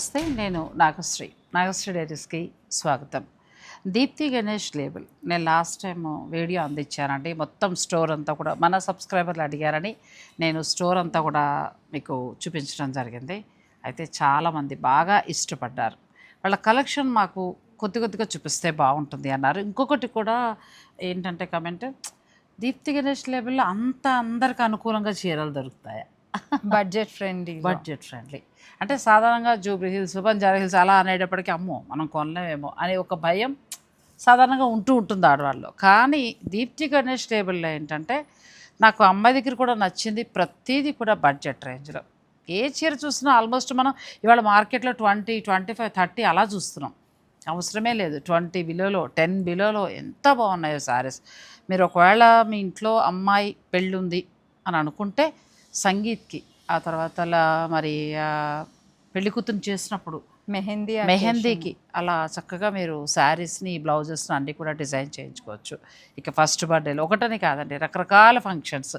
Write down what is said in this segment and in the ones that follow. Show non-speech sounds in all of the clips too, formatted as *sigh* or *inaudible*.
నమస్తే నేను నాగశ్రీ. నాగశ్రీ డైరీస్కి స్వాగతం. దీప్తి గణేష్ లేబుల్. నేను లాస్ట్ టైం వీడియో అందించానండి. మొత్తం స్టోర్ అంతా కూడా మన సబ్స్క్రైబర్లు అడిగారని నేను స్టోర్ అంతా కూడా మీకు చూపించడం జరిగింది. అయితే చాలామంది బాగా ఇష్టపడ్డారు. వాళ్ళ కలెక్షన్ మాకు కొద్ది కొద్దిగా చూపిస్తే బాగుంటుంది అన్నారు. ఇంకొకటి కూడా ఏంటంటే కమెంట్ దీప్తి గణేష్ లేబుల్లో అంత అందరికి అనుకూలంగా చీరలు దొరుకుతాయా? Budget friendly budget friendly. అంటే సాధారణంగా జూబ్లీ హిల్స్ బంజారా హిల్స్ అలా అనేటప్పటికీ అమ్మో మనం కొనలేమేమో అనే ఒక భయం సాధారణంగా ఉంటూ ఉంటుంది ఆడవాళ్ళు. కానీ దీప్తి గణేష్ టేబుల్లో ఏంటంటే నాకు అమ్మాయి దగ్గర కూడా నచ్చింది ప్రతిదీ కూడా బడ్జెట్ రేంజ్లో ఏ చీర చూసినా ఆల్మోస్ట్ మనం ఇవాళ మార్కెట్లో ట్వంటీ ట్వంటీ ఫైవ్ థర్టీ అలా చూస్తున్నాం. అవసరమే లేదు. ట్వంటీ బిలోలో టెన్ బిలోలో ఎంత బాగున్నాయో సారీస్ మీరు ఒకవేళ మీ ఇంట్లో అమ్మాయి పెళ్ళుంది అని అనుకుంటే సంగీత్కి. ఆ తర్వాత మరి పెళ్ళి కూతురు చేసినప్పుడు మెహందీ మెహందీకి అలా చక్కగా మీరు శారీస్ని బ్లౌజెస్ని అన్నీ కూడా డిజైన్ చేయించుకోవచ్చు. ఇక ఫస్ట్ బర్త్డేలో ఒకటని కాదండి రకరకాల ఫంక్షన్స్.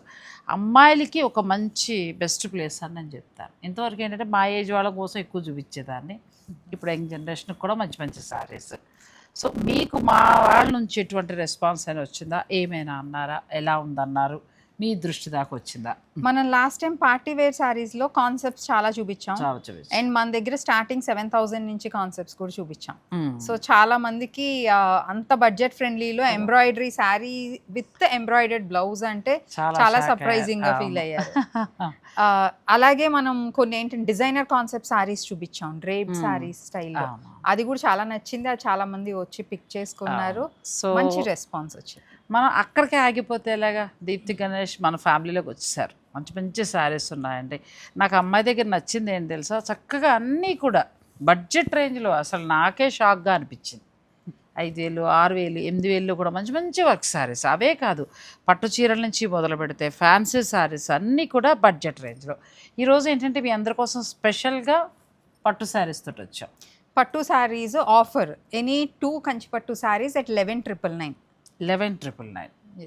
అమ్మాయిలకి ఒక మంచి బెస్ట్ ప్లేస్ అని నేను చెప్తాను. ఇంతవరకు ఏంటంటే మా ఏజ్ వాళ్ళ కోసం ఎక్కువ చూపించేదాన్ని. ఇప్పుడు యంగ్ జనరేషన్కి కూడా మంచి మంచి శారీస్. సో మీకు మా వాళ్ళ నుంచి ఎటువంటి రెస్పాన్స్ అయినా వచ్చిందా? ఏమైనా అన్నారా? ఎలా ఉందన్నారు? మీ దృష్టి దాకా వచ్చిందా? మనం లాస్ట్ టైం పార్టీ వేర్ సారీస్లో కాన్సెప్ట్స్ చాలా చూపించాం. అండ్ మన దగ్గర స్టార్టింగ్ సెవెన్ థౌసండ్ నుంచి కాన్సెప్ట్స్ కూడా చూపించాం. సో చాలా మందికి అంత budget ఫ్రెండ్లీలో embroidery sari with embroidered blouse అంటే చాలా సర్ప్రైజింగ్గా. ఫీల్ అయ్యారు. అలాగే మనం కొన్ని ఏంటంటే డిజైనర్ కాన్సెప్ట్ సారీస్ చూపించాం డ్రేప్ Hmm. సారీస్ స్టైల్లో అవును. అది కూడా చాలా నచ్చింది అది చాలా మంది వచ్చి పిక్ చేసుకున్నారు. సో మంచి రెస్పాన్స్ వచ్చింది. మనం అక్కడికే ఆగిపోతే ఎలాగా? దీప్తి గణేష్ మన ఫ్యామిలీలోకి వచ్చేసారు. మంచి మంచి శారీస్ ఉన్నాయండి. నాకు అమ్మాయి దగ్గర నచ్చింది ఏం తెలుసా? చక్కగా అన్నీ కూడా బడ్జెట్ రేంజ్లో అసలు నాకే షాక్గా అనిపించింది. ఐదు వేలు ఆరు వేలు ఎనిమిది వేలు కూడా మంచి మంచి వర్క్ శారీస్. అవే కాదు పట్టు చీరల నుంచి మొదలు పెడితే ఫ్యాన్సీ శారీస్ అన్నీ కూడా బడ్జెట్ రేంజ్లో. ఈరోజు ఏంటంటే మీ అందరి కోసం స్పెషల్గా పట్టు శారీస్ తోటి వచ్చాం. పట్టు saris offer. Any two Kanchi పట్టు saris at eleven triple nine. Eleven triple nine.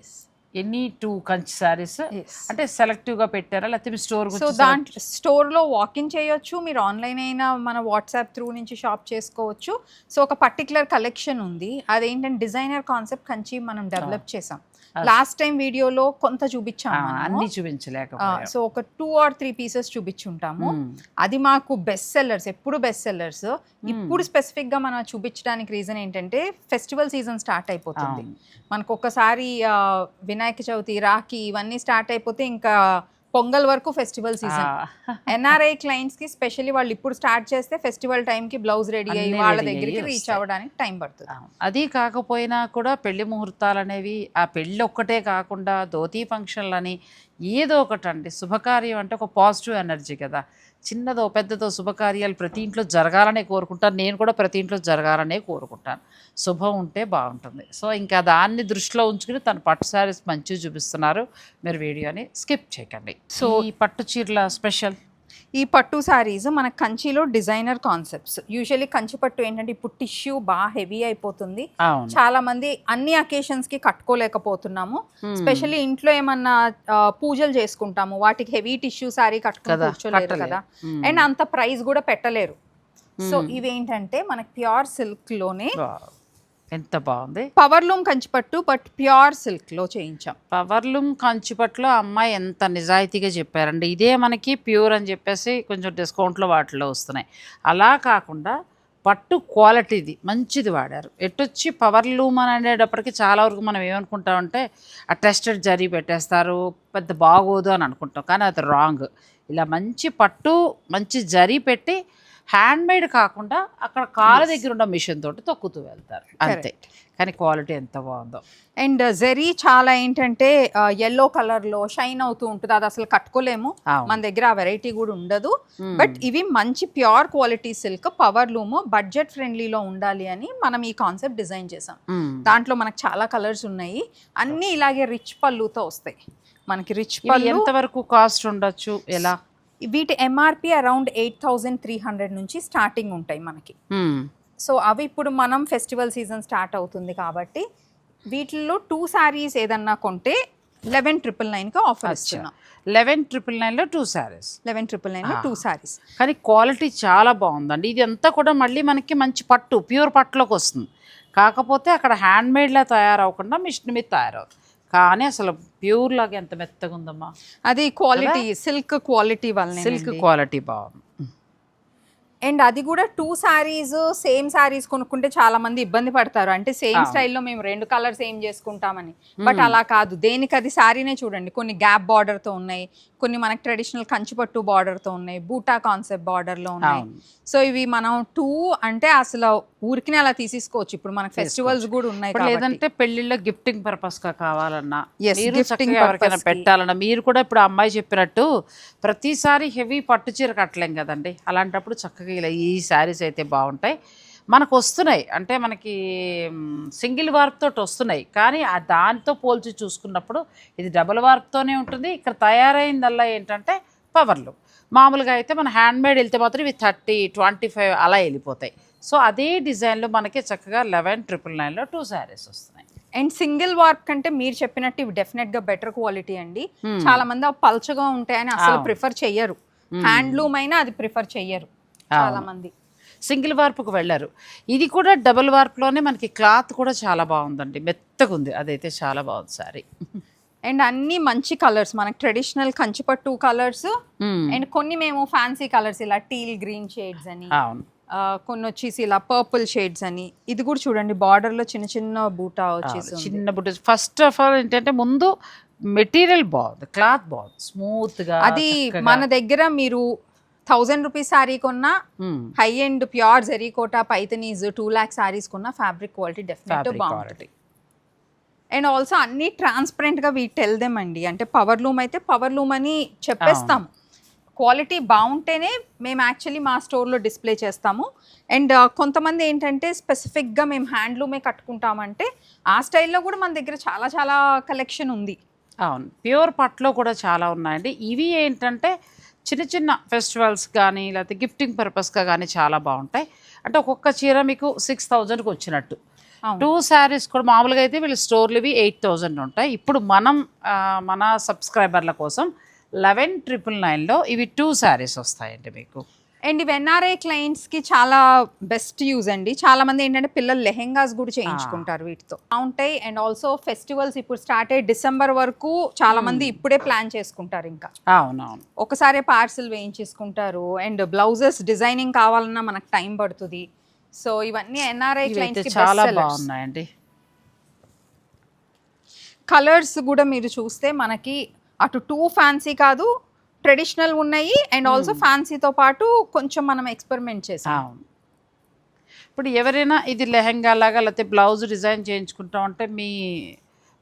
Any two Kanchi saris? Yes. అంటే సెలెక్టివ్గా పెట్టారా? లేకపోతే స్టోర్ సో దాంట్లో స్టోర్లో వాకిన్ చేయొచ్చు. మీరు ఆన్లైన్ అయినా మన వాట్సాప్ త్రూ నుంచి షాప్ చేసుకోవచ్చు. సో ఒక పర్టికులర్ కలెక్షన్ ఉంది. అదేంటంటే డిజైనర్ కాన్సెప్ట్ కంచి మనం డెవలప్ చేసాం. లాస్ట్ టైం వీడియోలో కొంత చూపించాం అన్ని చూపించలేకపోయా. సో ఒక టూ ఆర్ త్రీ పీసెస్ చూపించుంటాము. అది మాకు బెస్ట్ సెల్లర్స్ ఎప్పుడు బెస్ట్ సెల్లర్స్ ఇప్పుడు స్పెసిఫిక్గా మనం చూపించడానికి రీజన్ ఏంటంటే ఫెస్టివల్ సీజన్ స్టార్ట్ అయిపోతుంది. మనకు ఒక్కసారి ఆ, వినాయక చవితి రాఖీ ఇవన్నీ స్టార్ట్ అయిపోతే ఇంకా పొంగల్ వరకు ఫెస్టివల్ సీజన్. *laughs* ఎన్ఆర్ఐ క్లయింట్స్కి స్పెషల్లీ వాళ్ళు ఇప్పుడు స్టార్ట్ చేస్తే ఫెస్టివల్ టైం కి బ్లౌజ్ రెడీ అయ్యి వాళ్ళ దగ్గరికి రీచ్. అవ్వడానికి టైం పడుతుంది. అది కాకపోయినా కూడా పెళ్ళి ముహూర్తాలు అనేవి ఆ పెళ్ళి ఒక్కటే కాకుండా ధోతీ ఫంక్షన్లని ఏదో ఒకటి అండి శుభకార్యం అంటే ఒక పాజిటివ్ ఎనర్జీ కదా. చిన్నదో పెద్దదో శుభకార్యాలు ప్రతి ఇంట్లో జరగాలనే కోరుకుంటాను. నేను కూడా ప్రతి ఇంట్లో జరగాలనే కోరుకుంటాను. శుభం ఉంటే బాగుంటుంది. సో ఇంకా దాన్ని దృష్టిలో ఉంచుకుని తను పట్టు శారీస్ మంచిగా చూపిస్తున్నారు. మీరు వీడియోని స్కిప్ చేయకండి. సో ఈ పట్టు చీరల స్పెషల్ ఈ పట్టు శారీస్ మన కంచిలో డిజైనర్ కాన్సెప్ట్స్. యూజువల్లీ కంచి పట్టు ఏంటంటే ఇప్పుడు టిష్యూ బాగా హెవీ అయిపోతుంది. చాలా మంది అన్ని అకేషన్స్కి కట్టుకోలేకపోతున్నాము. స్పెషల్లీ ఇంట్లో ఏమన్నా పూజలు చేసుకుంటాము. వాటికి హెవీ టిష్యూ సారీ కట్టుకుని కదా, కూర్చోలేరు. అండ్ అంత ప్రైస్ కూడా పెట్టలేరు. సో. ఇవేంటంటే మనకి ప్యూర్ సిల్క్లోనే. ఎంత బాగుంది. పవర్ లూమ్ కంచి పట్టు బట్ ప్యూర్ సిల్క్లో చేయించాం పవర్లూమ్ కంచిపట్లో అమ్మాయి ఎంత నిజాయితీగా చెప్పారండి. ఇదే మనకి ప్యూర్ అని చెప్పేసి కొంచెం డిస్కౌంట్లో వాటిలో వస్తున్నాయి. అలా కాకుండా పట్టు క్వాలిటీది మంచిది వాడారు. ఎటొచ్చి పవర్ లూమ్ అని అనేటప్పటికి చాలా వరకు మనం ఏమనుకుంటామంటే ఆ టెస్టెడ్ జరీ పెట్టేస్తారు పెద్ద బాగోదు అని అనుకుంటాం. కానీ అది రాంగ్. ఇలా మంచి పట్టు మంచి జరీ పెట్టి హ్యాండ్ మేడ్ కాకుండా అక్కడ కాళ్ళ దగ్గర ఉన్న మిషన్ తోటి తొక్కుతూ వెళ్తారు. అంతే. కానీ క్వాలిటీ ఎంత బాగుందో. అండ్ జెరీ చాలా ఏంటంటే ఎల్లో కలర్లో షైన్ అవుతూ ఉంటుంది. అది అసలు కట్టుకోలేము. మన దగ్గర ఆ వెరైటీ కూడా ఉండదు. బట్ ఇవి మంచి pure quality silk power loom budget ఫ్రెండ్లీలో ఉండాలి అని మనం ఈ కాన్సెప్ట్ డిజైన్ చేసాం. దాంట్లో మనకు చాలా కలర్స్ ఉన్నాయి. అన్నీ ఇలాగే రిచ్ పళ్ళుతో వస్తాయి. మనకి రిచ్ పళ్ళు ఎంతవరకు కాస్ట్ ఉండొచ్చు? ఎలా? వీటి MRP around eight thousand three hundred నుంచి స్టార్టింగ్ ఉంటాయి మనకి. సో అవి ఇప్పుడు మనం ఫెస్టివల్ సీజన్ స్టార్ట్ అవుతుంది కాబట్టి వీటిల్లో టూ శారీస్ ఏదన్నా కొంటే లెవెన్ ట్రిపుల్ నైన్కి ఆఫర్ ఇస్తున్నాం. లెవెన్ ట్రిపుల్ నైన్లో టూ శారీస్ లెవెన్ ట్రిపుల్ నైన్లో టూ సారీస్ కానీ క్వాలిటీ చాలా బాగుందండి. ఇది అంతా కూడా మళ్ళీ మనకి మంచి పట్టు ప్యూర్ పట్టులోకి వస్తుంది. కాకపోతే అక్కడ హ్యాండ్ మేడ్లా తయారవకుండా మిషన్ మీద తయారవుతుంది. కానీ అసలు ప్యూర్ లాగా ఎంత మెత్తగా ఉందమ్మా. అది క్వాలిటీ సిల్క్ క్వాలిటీ వల్ల సిల్క్ క్వాలిటీ బాగుంది. అండ్ అది కూడా టూ సారీస్ సేమ్ సారీస్ కొనుక్కుంటే చాలా మంది ఇబ్బంది పడతారు. అంటే సేమ్ స్టైల్లో మేము రెండు కలర్స్ ఏం చేసుకుంటామని. బట్ అలా కాదు. దేనికి అది సారీనే చూడండి. కొన్ని గ్యాప్ బార్డర్తో ఉన్నాయి. కొన్ని మనకి ట్రెడిషనల్ కంచిపట్టు బార్డర్తో ఉన్నాయి బూటా కాన్సెప్ట్ బార్డర్లో ఉన్నాయి. సో ఇవి మనం టూ అంటే అసలు ఊరికినే అలా తీసేసుకోవచ్చు ఇప్పుడు మనకి ఫెస్టివల్స్ కూడా ఉన్నాయి. లేదంటే పెళ్ళిళ్ళ గిఫ్టింగ్ పర్పస్గా కావాలన్నా చక్కగా ఎవరికైనా. పెట్టాలన్నా మీరు కూడా ఇప్పుడు అమ్మాయి చెప్పినట్టు ప్రతిసారి హెవీ పట్టు చీర కట్టలేం కదండి అలాంటప్పుడు చక్కగా ఇలా ఈ శారీస్ అయితే బాగుంటాయి మనకు వస్తున్నాయి అంటే మనకి సింగిల్ వార్ప్ తోటి వస్తున్నాయి. కానీ ఆ దానితో పోల్చి చూసుకున్నప్పుడు ఇది డబుల్ వార్ప్తోనే ఉంటుంది. ఇక్కడ తయారైందల్లా ఏంటంటే పవర్లు. మామూలుగా అయితే మన హ్యాండ్ మేడ్ వెళ్తే మాత్రం ఇవి థర్టీ ట్వంటీ ఫైవ్ అలా వెళ్ళిపోతాయి. సో అదే డిజైన్లో మనకి చక్కగా లెవెన్ ట్రిపుల్ నైన్లో టూ శారీస్ వస్తున్నాయి. అండ్ సింగిల్ వార్ప్ కంటే మీరు చెప్పినట్టు ఇవి డెఫినెట్గా బెటర్ క్వాలిటీ అండి. చాలా మంది అవి పల్చగా ఉంటాయని అసలు. ప్రిఫర్ చెయ్యరు. హ్యాండ్లూమ్ అయినా అది ప్రిఫర్ చెయ్యరు. చాలా మంది. సింగిల్ వార్పుకు వెళ్ళారు. ఇది కూడా డబుల్ వార్ప్లోనే మనకి క్లాత్ కూడా చాలా బాగుందండి. మెత్తగా ఉంది అదైతే చాలా బాగుంది సారీ. అండ్ అన్ని మంచి కలర్స్. మనకి ట్రెడిషనల్ కంచిపట్టు కలర్స్. అండ్ కొన్ని మేము ఫ్యాన్సీ కలర్స్ ఇలా టీల్ గ్రీన్ షేడ్స్ అని కొన్ని వచ్చేసి ఇలా పర్పుల్ షేడ్స్ అని. ఇది కూడా చూడండి బార్డర్లో చిన్న చిన్న బూటా వచ్చేసి. చిన్న బుట్ట ఫస్ట్ ఆఫ్ ఆల్ ఏంటంటే ముందు మెటీరియల్ బాగుంది. క్లాత్ బాగుంది. స్మూత్గా అది మన దగ్గర మీరు థౌజండ్ రూపీస్ శారీ కొన్నా high end pure Zari Kota Paithanis two lakh saris కొన్నా ఫ్యాబ్రిక్ క్వాలిటీ డెఫినెట్ బాగుంటుంది. అండ్ ఆల్సో అన్ని ట్రాన్స్పరెంట్గా వీ టెల్ దెమ్ అండి. అంటే పవర్ లూమ్ అయితే పవర్ లూమ్ అని చెప్పేస్తాం. క్వాలిటీ బాగుంటేనే మేము యాక్చువల్లీ మా స్టోర్లో డిస్ప్లే చేస్తాము. అండ్ కొంతమంది ఏంటంటే స్పెసిఫిక్గా మేము హ్యాండ్లూమే కట్టుకుంటామంటే ఆ స్టైల్లో కూడా మన దగ్గర చాలా చాలా కలెక్షన్ ఉంది. అవును. ప్యూర్ పట్లో కూడా చాలా ఉన్నాయండి. ఇవి ఏంటంటే చిన్న చిన్న ఫెస్టివల్స్ కానీ లేకపోతే గిఫ్టింగ్ పర్పస్గా కానీ చాలా బాగుంటాయి. అంటే ఒక్కొక్క చీర మీకు సిక్స్ థౌజండ్కి వచ్చినట్టు. టూ శారీస్ కూడా మామూలుగా అయితే వీళ్ళ స్టోర్లు ఇవి ఎయిట్ థౌజండ్ ఉంటాయి. ఇప్పుడు మనం మన సబ్స్క్రైబర్ల కోసం లెవెన్ ట్రిపుల్ నైన్లో ఇవి టూ శారీస్ వస్తాయండి మీకు. అండ్ ఇవి ఎన్ఆర్ఐ క్లయింట్స్కి చాలా బెస్ట్ యూజ్ అండి. చాలా మంది ఏంటంటే పిల్లలు లెహెంగాస్ కూడా చేయించుకుంటారు వీటితో. బాగుంటాయి అండ్ ఆల్సో ఫెస్టివల్స్ ఇప్పుడు స్టార్ట్ అయ్యి డిసెంబర్ వరకు చాలా మంది ఇప్పుడే ప్లాన్ చేసుకుంటారు ఇంకా. అవునవును. ఒకసారి పార్సిల్ వేయించేసుకుంటారు. అండ్ బ్లౌజెస్ డిజైనింగ్ కావాలన్నా మనకు టైం పడుతుంది. సో ఇవన్నీ ఎన్ఆర్ఐ క్లయింట్స్ చాలా బాగున్నాయండి. కలర్స్ కూడా మీరు చూస్తే మనకి అటు టూ ఫ్యాన్సీ కాదు ట్రెడిషనల్ ఉన్నాయి అండ్ ఆల్సో ఫ్యాన్సీతో పాటు కొంచెం మనం ఎక్స్పెరిమెంట్ చేసాం. ఇప్పుడు ఎవరైనా ఇది లెహంగా లాగా లేకపోతే బ్లౌజ్ డిజైన్ చేయించుకుంటాం అంటే మీ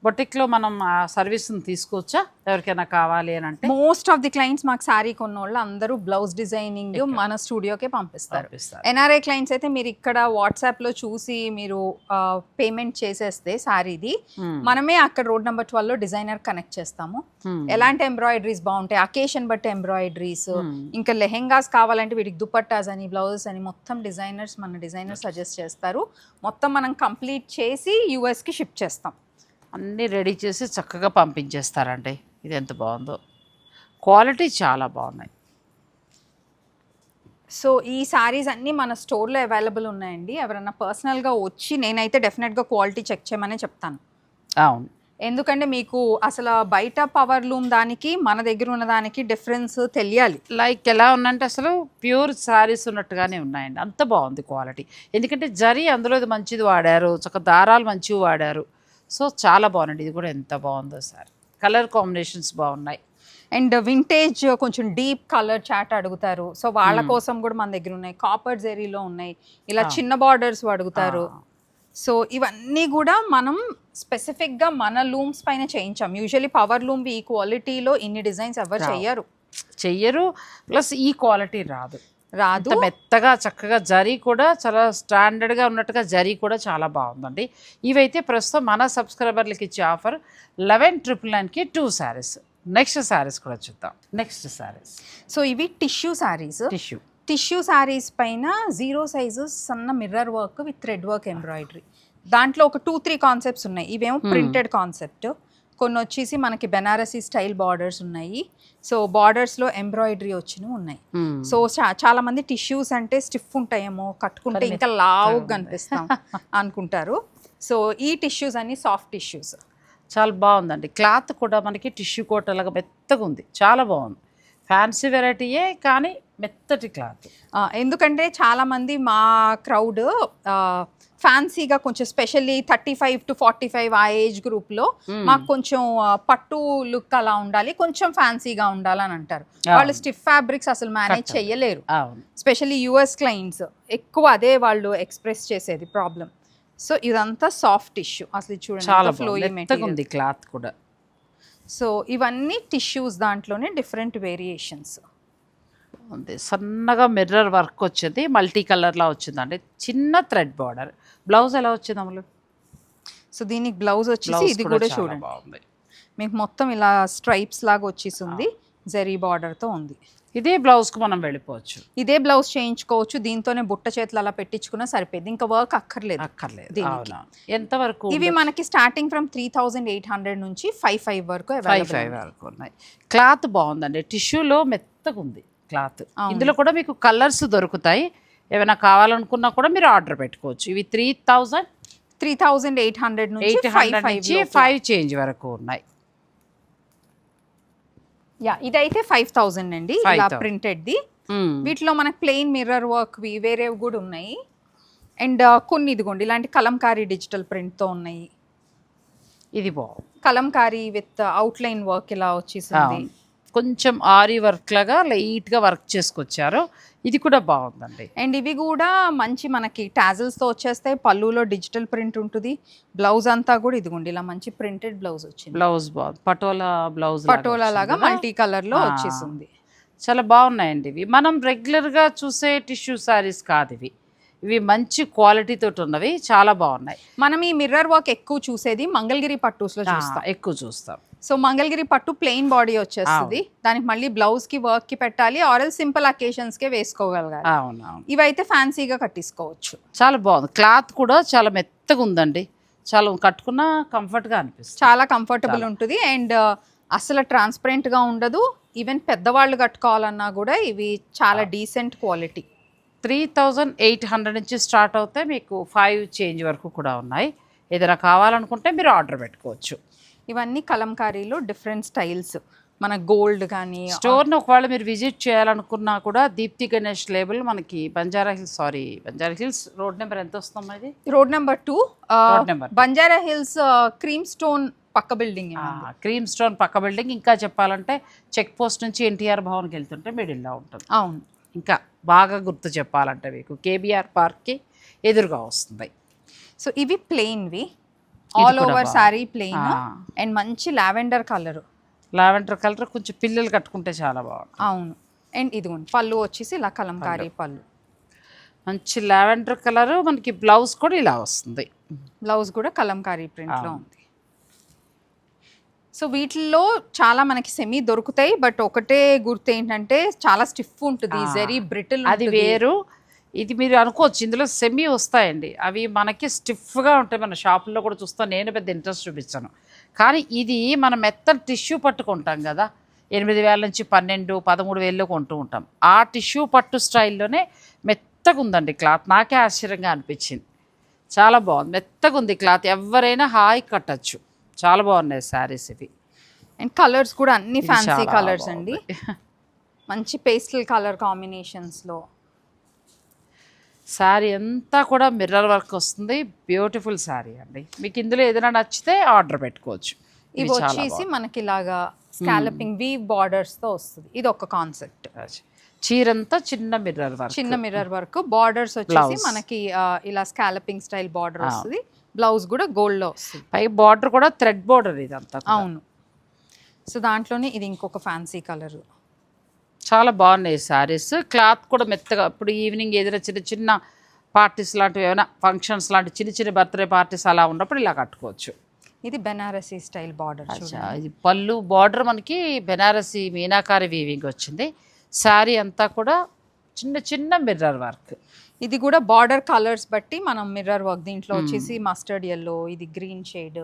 బొటిక్లో మనం ఆ సర్వీస్ని తీసుకోవచ్చా? ఎవరికైనా కావాలి అని అంటే? మోస్ట్ ఆఫ్ ది క్లయింట్స్ మాకు శారీ కొన్న వాళ్ళు అందరూ బ్లౌజ్ డిజైనింగ్ మన స్టూడియోకే పంపిస్తారు. పంపిస్తారు. ఎన్ఆర్ఐ క్లయింట్స్ అయితే మీరు ఇక్కడ వాట్సాప్లో చూసి మీరు పేమెంట్ చేసేస్తే శారీది Hmm. మనమే అక్కడ రోడ్ నెంబర్ ట్వెల్వ్లో డిజైనర్ కనెక్ట్ చేస్తాము. Hmm. ఎలాంటి ఎంబ్రాయిడరీస్ బాగుంటాయి? అకేషన్ బట్టి ఎంబ్రాయిడరీస్. Hmm. ఇంకా లెహెంగాస్ కావాలంటే వీటికి దుపట్టాస్ అని బ్లౌజెస్ అని మొత్తం డిజైనర్స్ మన డిజైనర్ సజెస్ట్ చేస్తారు. మొత్తం మనం కంప్లీట్ చేసి యూఎస్కి షిప్ చేస్తాం. అన్నీ రెడీ చేసి చక్కగా పంపించేస్తారండి. ఇది ఎంత బాగుందో. క్వాలిటీ చాలా బాగున్నాయి. సో ఈ సారీస్ అన్నీ మన స్టోర్లో అవైలబుల్ ఉన్నాయండి. ఎవరైనా పర్సనల్గా వచ్చి నేనైతే డెఫినెట్గా క్వాలిటీ చెక్ చేయమనే చెప్తాను. అవును. ఎందుకంటే మీకు అసలు బయట పవర్ లూమ్ దానికి మన దగ్గర ఉన్న దానికి డిఫరెన్స్ తెలియాలి. లైక్ ఎలా ఉందంటే అసలు ప్యూర్ శారీస్ ఉన్నట్టుగానే ఉన్నాయండి. అంత బాగుంది క్వాలిటీ. ఎందుకంటే జరీ అందులో మంచిది వాడారు. చక్క దారాలు మంచివి వాడారు. సో చాలా బాగుంది ఇది కూడా ఎంత బాగుందో సార్. కలర్ కాంబినేషన్స్ బాగున్నాయి. అండ్ వింటేజ్ కొంచెం డీప్ కలర్ చాట్ అడుగుతారు. సో వాళ్ళ కోసం కూడా మన దగ్గర ఉన్నాయి. కాపర్ జెరీలో ఉన్నాయి. ఇలా చిన్న బార్డర్స్ అడుగుతారు. సో ఇవన్నీ కూడా మనం స్పెసిఫిక్గా మన లూమ్స్ పైన చేయించాం. యూజువల్లీ పవర్ లూమ్ ఈ క్వాలిటీలో ఇన్ని డిజైన్స్ ఎవరు. చెయ్యరు. చెయ్యరు. ప్లస్ ఈ క్వాలిటీ రాదు. రాదు. మెత్తగా చక్కగా జరీ కూడా చాలా స్టాండర్డ్గా ఉన్నట్టుగా జరీ కూడా చాలా బాగుందండి. ఇవైతే ప్రస్తుతం మన సబ్స్క్రైబర్లకి ఇచ్చే ఆఫర్ లెవెన్ ట్రిపుల్ నైన్కి టూ శారీస్. నెక్స్ట్ శారీస్ కూడా చూద్దాం. నెక్స్ట్ శారీస్. సో ఇవి tissue saris. Tissue. Tissue saris పైన జీరో సైజు సన్న mirror work with thread work embroidery. దాంట్లో ఒక టూ త్రీ కాన్సెప్ట్స్ ఉన్నాయి. ఇవేమో ప్రింటెడ్ కాన్సెప్ట్. కొన్ని వచ్చేసి మనకి బెనారసీ స్టైల్ బార్డర్స్ ఉన్నాయి. సో బార్డర్స్లో ఎంబ్రాయిడరీ వచ్చినవి ఉన్నాయి. సో చాలా మంది టిష్యూస్ అంటే స్టిఫ్ ఉంటాయేమో కట్టుకుంటే ఇంకా లావు కనిపిస్తాం. అనుకుంటారు. సో ఈ టిష్యూస్ అన్ని సాఫ్ట్ టిష్యూస్. చాలా బాగుందండి. క్లాత్ కూడా మనకి టిష్యూ కోటలాగా మెత్తగా ఉంది. చాలా బాగుంది. ఫ్యాన్సీ వెరైటీయే కానీ మెత్తటి క్లాత్. ఎందుకంటే చాలా మంది మా క్రౌడ్ ఫ్యాన్సీగా కొంచెం specially thirty five to forty five ఆ ఏజ్ గ్రూప్లో మాకు కొంచెం పట్టు లుక్ అలా ఉండాలి కొంచెం ఫ్యాన్సీగా ఉండాలని అంటారు. వాళ్ళు స్టిఫ్ ఫ్యాబ్రిక్స్ అసలు మేనేజ్ అవును. స్పెషల్లీ యుఎస్ క్లయింట్స్ ఎక్కువ అదే వాళ్ళు ఎక్స్ప్రెస్ చేసేది ప్రాబ్లం సో ఇదంతా సాఫ్ట్ టిష్యూ. అసలు చూడండి ఫ్లోయి బాగుంది. మెత్తగా ఉంది క్లాత్ కూడా. సో ఇవన్నీ టిష్యూస్ దాంట్లోనే డిఫరెంట్ వేరియేషన్స్. ఉంది సన్నగా మిర్రర్ వర్క్ వచ్చింది. మల్టీ కలర్లా వచ్చిందండి. చిన్న థ్రెడ్ బార్డర్. బ్లౌజ్ ఎలా వచ్చింది అమలు? సో దీనికి బ్లౌజ్ వచ్చేసి ఇది కూడా చూడండి. బాగుంది. మీకు మొత్తం ఇలా స్ట్రైప్స్ లాగా వచ్చేసింది. జరీ తో ఉంది. ఇదే బ్లౌజ్కి మనం వెళ్ళిపోవచ్చు. ఇదే బ్లౌజ్ చేయించుకోవచ్చు. దీంతోనే బుట్ట చేతులు అలా పెట్టించుకున్నా సరిపోయింది. ఇంకా వర్క్ అక్కర్లేదు అక్కర్లేదు. అవునా? ఎంతవరకు ఇవి మనకి starting from three thousand eight hundred నుంచి ఫైవ్ ఫైవ్ వరకు ఫైవ్ ఫైవ్. వరకు ఉన్నాయి. క్లాత్ బాగుందండి. టిష్యూలో మెత్తగా ఉంది క్లాత్. ఇందులో కూడా మీకు కలర్స్ దొరుకుతాయి. ఏమైనా కావాలనుకున్నా కూడా మీరు ఆర్డర్ పెట్టుకోవచ్చు. ఇవి three thousand three thousand eight hundred eight hundred నుంచి ఫైవ్ చేంజ్ వరకు ఉన్నాయి. యా ఇదైతే ఫైవ్ థౌజండ్ అండి. ఇలా 5,000. ప్రింటెడ్ ది మ్మ్. వీటిలో మనకి ప్లెయిన్ మిర్రర్ వర్క్ వి వేరేవి కూడా ఉన్నాయి. అండ్ కొన్ని ఇదిగోండి ఇలాంటి కలంకారీ డిజిటల్తో ఉన్నాయి. ఇది బాగుంది. కలంకారీ విత్ అవుట్లైన్ వర్క్ ఇలా వచ్చేసింది. కొంచెం ఆరి వర్క్ లాగా లైట్గా వర్క్ చేసుకొచ్చారు. ఇది కూడా బాగుందండి. అండ్ ఇవి కూడా మంచి మనకి tassels తో వచ్చేస్తాయి పళ్ళులో డిజిటల్ ప్రింట్ ఉంటుంది. బ్లౌజ్ అంతా కూడా ఇదిగోండి ఇలా మంచి ప్రింటెడ్ బ్లౌజ్ వచ్చింది. బ్లౌజ్ బాగుంది పటోలా బ్లౌజ్ పటోలా లాగా మల్టీ కలర్లో ఆ. వచ్చేసింది. చాలా బాగున్నాయండి ఇవి. మనం రెగ్యులర్గా చూసే టిష్యూ సారీస్ కాదు ఇవి. ఇవి మంచి క్వాలిటీ తోటి ఉన్నవి చాలా బాగున్నాయి. మనం ఈ మిర్రర్ వర్క్ ఎక్కువ చూసేది మంగళగిరి పట్టూస్లో ఆ, చూస్తాం. ఎక్కువ చూస్తాం. సో మంగళగిరి పట్టు ప్లెయిన్ బాడీ వచ్చేస్తుంది. దానికి మళ్ళీ బ్లౌజ్కి వర్క్కి పెట్టాలి. ఆరల్ సింపుల్ అకేషన్స్ కే వేసుకోగలగాలి. ఇవైతే ఫ్యాన్సీగా కట్టించుకోవచ్చు. చాలా బాగుంది. క్లాత్ కూడా చాలా మెత్తగా ఉందండి. చాలా కట్టుకున్నా కంఫర్ట్గా అనిపిస్తుంది. చాలా కంఫర్టబుల్ ఉంటుంది. అండ్ అసలు ట్రాన్స్పరెంట్గా ఉండదు. ఈవెన్ పెద్దవాళ్ళు కట్టుకోవాలన్నా కూడా ఇవి చాలా decent quality three thousand eight hundred నుంచి స్టార్ట్ అవుతే మీకు ఫైవ్ చేంజ్ వరకు కూడా ఉన్నాయి. ఏదైనా కావాలనుకుంటే మీరు ఆర్డర్ పెట్టుకోవచ్చు. ఇవన్నీ కలంకారీలో డిఫరెంట్ స్టైల్స్. మన గోల్డ్ కానీ స్టోర్ని ఒకవేళ మీరు విజిట్ చేయాలనుకున్నా కూడా దీప్తి గణేష్ లేబుల్ మనకి Banjara hills sorry Banjara hills road number ఎంత వస్తుంది ఇది? Road number two Banjara hills cream stone పక్క బిల్డింగ్ క్రీమ్ స్టోన్ పక్క బిల్డింగ్ ఇంకా చెప్పాలంటే చెక్ పోస్ట్ నుంచి ఎన్టీఆర్ భవన్కి వెళ్తుంటే మిడిల్లో ఉంటుంది. అవును. ఇంకా బాగా గుర్తు చెప్పాలంటే మీకు కేబీఆర్ పార్క్కి ఎదురుగా వస్తుంది. సో ఇవి ప్లెయిన్వి ఆల్ ఓవర్ బాగుంది. Sorry plain. అండ్ మంచి లావెండర్ కలర్ లావెండర్ కలర్ కొంచెం పిల్లలు కట్టుకుంటే చాలా బాగుంటుంది అవును అండ్ ఇదిగోండి పళ్ళు వచ్చేసి ఇలా కలంకారీ పళ్ళు మంచి లావెండర్ కలర్ మనకి బ్లౌజ్ కూడా ఇలా వస్తుంది బ్లౌజ్ కూడా కలంకారీ ప్రింట్లో అవును. ఉంది సో వీటిల్లో చాలా మనకి సెమీ దొరుకుతాయి బట్ ఒకటే గుర్తు ఏంటంటే చాలా స్టిఫ్ ఉంటుంది. జరీ బ్రిటిల్ అది వేరు ఇది మీరు అనుకోవచ్చు ఇందులో సెమీ వస్తాయండి. అవి మనకి స్టిఫ్గా ఉంటాయి మన షాపుల్లో కూడా చూస్తాం నేను పెద్ద ఇంట్రెస్ట్ చూపించాను. కానీ ఇది మనం మెత్తని టిష్యూ పట్టుకుంటాం కదా ఎనిమిది వేల నుంచి పన్నెండు పదమూడు వేల్లో కొంటూ ఉంటాం. ఆ టిష్యూ పట్టు స్టైల్లోనే మెత్తగా ఉందండి క్లాత్. నాకే ఆశ్చర్యంగా అనిపించింది. చాలా బాగుంది. మెత్తగా ఉంది క్లాత్. ఎవరైనా హాయి కట్టచ్చు. చాలా బాగున్నాయి శారీస్ ఇవి. అండ్ కలర్స్ కూడా అన్ని ఫ్యాన్సీ కలర్స్ అండి. మంచి పేస్టల్ కలర్ కాంబినేషన్స్లో శారీ అంతా కూడా మిర్రర్ వర్క్ వస్తుంది. బ్యూటిఫుల్ శారీ అండి. మీకు ఇందులో ఏదైనా నచ్చితే ఆర్డర్ పెట్టుకోవచ్చు. ఇవి వచ్చేసి మనకి ఇలాగా స్కాలపింగ్ వీవ్ బార్డర్స్తో వస్తుంది. ఇది ఒక కాన్సెప్ట్. చీరంతా చిన్న మిర్రర్ వర్క్. చిన్న మిర్రర్ వర్క్. బార్డర్స్ వచ్చేసి. మనకి ఇలా స్కాలపింగ్ స్టైల్ బార్డర్ వస్తుంది. బ్లౌజ్ కూడా గోల్డ్లో వస్తుంది. పై బార్డర్ కూడా థ్రెడ్ బార్డర్ ఇదంతా. అవును. సో దాంట్లోనే ఇది ఇంకొక ఫ్యాన్సీ కలర్ చాలా బాగున్నాయి శారీస్. క్లాత్ కూడా మెత్తగా ఇప్పుడు ఈవినింగ్ ఏదైనా చిన్న చిన్న పార్టీస్ లాంటివి ఏమైనా ఫంక్షన్స్ లాంటి చిన్న చిన్న బర్త్డే పార్టీస్ అలా ఉన్నప్పుడు ఇలా కట్టుకోవచ్చు. ఇది బెనారసీ స్టైల్ బార్డర్ ఇది పళ్ళు బార్డర్ మనకి బెనారసి మీనాకారి వీవింగ్ వచ్చింది. శారీ అంతా కూడా చిన్న చిన్న మిర్రర్ వర్క్ ఇది కూడా బార్డర్ కలర్స్ బట్టి మనం మిర్రర్ వర్క్ దీంట్లో వచ్చేసి మస్టర్డ్ ఎల్లో ఇది గ్రీన్ షేడ్